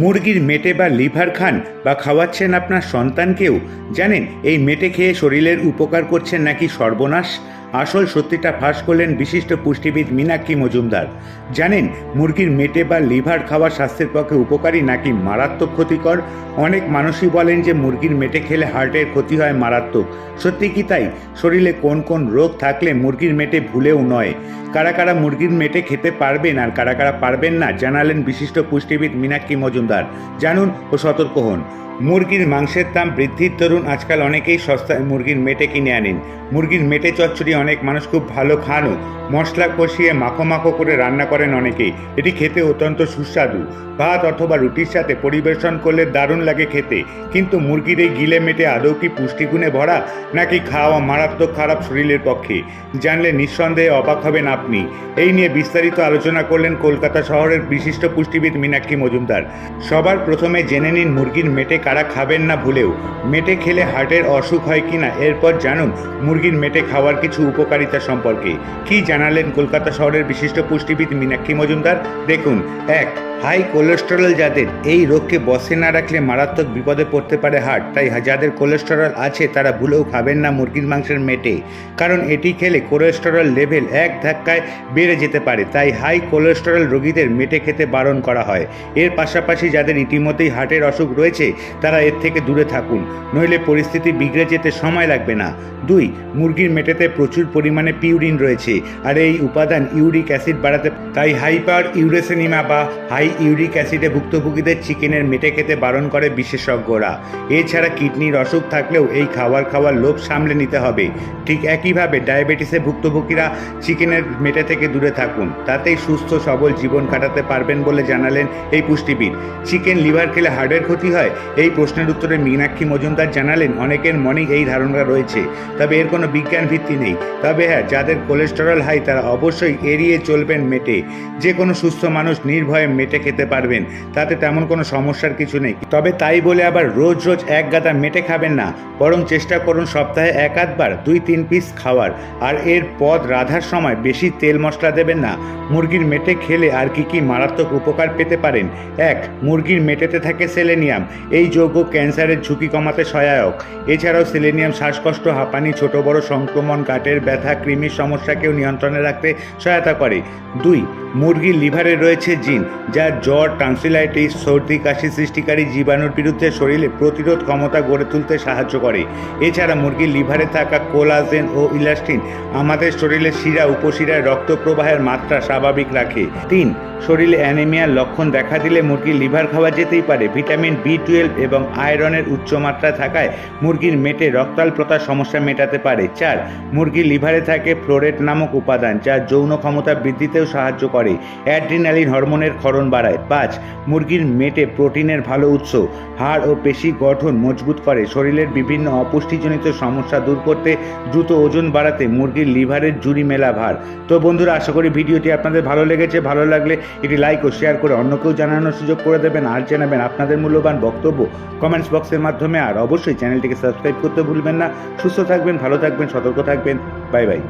মুরগির মেটে বা লিভার খান বা খাওয়াচ্ছেন আপনার সন্তানকেও, জানেন, এই মেটে খেয়ে শরীরের উপকার করছেন নাকি সর্বনাশ? আসল সত্যিটা ফাঁস করলেন বিশিষ্ট পুষ্টিবিদ মীনাক্ষী মজুমদার। জানেন, মুরগির মেটে বা লিভার খাওয়া স্বাস্থ্যের পক্ষে উপকারী নাকি মারাত্মক ক্ষতিকর? অনেক মানুষই বলেন যে মুরগির মেটে খেলে হার্টের ক্ষতি হয় মারাত্মক। সত্যি কি তাই? শরীরে কোন কোন রোগ থাকলে মুরগির মেটে ভুলেও নয়। কারা কারা মুরগির মেটে খেতে পারবেন আর কারা কারা পারবেন না, জানালেন বিশিষ্ট পুষ্টিবিদ মীনাক্ষী মজুমদার। জানুন ও সতর্ক হন। মুরগির মাংসের দাম বৃদ্ধির দরুন আজকাল অনেকেই সস্তায় মুরগির মেটে কিনে আনেন। মুরগির মেটে চচ্চড়ি অনেক মানুষ খুব ভালো খানও। মশলা কষিয়ে মাখো মাখো করে রান্না করেন অনেকেই। এটি খেতে অত্যন্ত সুস্বাদু। ভাত অথবা রুটির সাথে পরিবেশন করলে দারুণ লাগে খেতে। কিন্তু মুরগির এই গিলে মেটে আদৌ কি পুষ্টিগুণে ভরা, নাকি খাওয়া মারাত্মক খারাপ শরীরের পক্ষে? জানলে নিঃসন্দেহে অবাক হবেন আপনি। এই নিয়ে বিস্তারিত আলোচনা করলেন কলকাতা শহরের বিশিষ্ট পুষ্টিবিদ মীনাক্ষী মজুমদার। সবার প্রথমে জেনে নিন মুরগির মেটে কারা খাবেন না ভুলেও। মেটে খেলে হার্টের অসুখ হয় কিনা, এরপর জানুন মুরগির মেটে খাওয়ার কিছু উপকারিতা সম্পর্কে। কি জানালেন কলকাতা শহরের বিশিষ্ট পুষ্টিবিদ মীনাক্ষী মজুমদার? দেখুন এক হাই কোলেস্টেরল যাদের, এই রোগকে বসে না রাখলে মারাত্মক বিপদে পড়তে পারে হার্ট। তাই যাদের কোলেস্টেরল আছে, তারা ভুলেও খাবেন না মুরগির মাংসের মেটে। কারণ এটি খেলে কোলেস্টেরল লেভেল এক ধাক্কায় বেড়ে যেতে পারে। তাই হাই কোলেস্টেরল রোগীদের মেটে খেতে বারণ করা হয়। এর পাশাপাশি যাদের ইতিমধ্যেই হার্টের অসুখ রয়েছে, তারা এর থেকে দূরে থাকুন। নইলে পরিস্থিতি বিগড়ে যেতে সময় লাগবে না। দুই, মুরগির মেটেতে প্রচুর পরিমাণে পিউরিন রয়েছে। আর এই উপাদান ইউরিক অ্যাসিড বাড়াতে, তাই হাইপার ইউরেসেনিমা বা হাই ইউরিক অ্যাসিডে ভুক্তভোগীদের চিকেনের মেটে খেতে বারণ করে বিশেষজ্ঞরা। এছাড়া কিডনির অসুখ থাকলেও এই খাবার খাওয়ার লোভ সামলে নিতে হবে। ঠিক একইভাবে ডায়াবেটিসে ভুক্তভোগীরা চিকেনের মেটে থেকে দূরে থাকুন। তাতেই সুস্থ, সবল জীবন কাটাতে পারবেন বলে জানালেন এই পুষ্টিবিদ। চিকেন লিভার খেলে হার্টের ক্ষতি হয়? এই প্রশ্নের উত্তরে মীনাক্ষী মজুমদার জানালেন, অনেকের মনেই এই ধারণা রয়েছে। তবে এর কোনো বিজ্ঞান ভিত্তি নেই। তবে হ্যাঁ যাদের কোলেস্টেরল হাই, তারা অবশ্যই এড়িয়ে চলবেন মেটে। যে কোনো সুস্থ মানুষ নির্ভয়ে মেটে খেতে পারবেন, তাতে তেমন কোনো সমস্যার কিছু নেই। তবে তাই বলে আবার রোজ রোজ এক গাদা মেটে খাবেন না, বরং চেষ্টা করুন সপ্তাহে এক আধবার দুই তিন পিস খাওয়ার। আর এর পদ রাধার সময় বেশি তেল মশলা দেবেন না। মুরগির মেটে খেলে আর কি কি মারাত্মক উপকার পেতে পারেন? এক, মুরগির মেটেতে থাকে সেলেনিয়াম। এই যৌগ ক্যান্সারের ঝুঁকি কমাতে সহায়ক। এছাড়াও সেলেনিয়াম শ্বাসকষ্ট, হাঁপানি, ছোট বড় সংক্রমণ, গাঁটের ব্যথা, কৃমির সমস্যাকেও নিয়ন্ত্রণে রাখতে সহায়তা করে। দুই, মুরগির লিভারে রয়েছে জিন, যা জ্বর, ট্রান্সিলাইটিস, সর্দি, কাশি সৃষ্টিকারী জীবাণুর বিরুদ্ধে শরীরে প্রতিরোধ ক্ষমতা গড়ে তুলতে সাহায্য করে। এছাড়া মুরগির লিভারে থাকা কোলাজেন ও ইলাস্টিন আমাদের শরীরে শিরা, উপশিরায় রক্ত প্রবাহের মাত্রা স্বাভাবিক রাখে। তিন, শরীরে অ্যানিমিয়ার লক্ষণ দেখা দিলে মুরগির লিভার খাওয়া যেতেই পারে। ভিটামিন বি টুয়েলভ এবং আয়রনের উচ্চ মাত্রা থাকায় মুরগির মেটে রক্তাল্পতার সমস্যা মেটাতে পারে। চার, মুরগির লিভারে থাকে ফ্লোরেট নামক উপাদান যা যৌন ক্ষমতা বৃদ্ধিতেও সাহায্য করে। অ্যাড্রিনালিন হরমোনের ক্ষরণ বাড়ায়। পাঁচ, মুরগির মেটে প্রোটিনের ভালো উৎস। হাড় ও পেশি গঠন মজবুত করে। শরীরের বিভিন্ন অপুষ্টিজনিত সমস্যা দূর করতে দ্রুত ওজন বাড়াতে মুরগির লিভারের জুড়ি মেলা ভার। তো বন্ধুরা, আশা করি ভিডিওটি আপনাদের ভালো লেগেছে। ভালো লাগলে এটি লাইক ও শেয়ার করে অন্যকেও জানানোর সুযোগ করে দেবেন। আর জানাবেন আপনাদের মূল্যবান বক্তব্য কমেন্টস বক্সের মাধ্যমে। আর অবশ্যই চ্যানেলটিকে সাবস্ক্রাইব করতে ভুলবেন না। সুস্থ থাকবেন, ভালো থাকবেন, সতর্ক থাকবেন। Bye bye.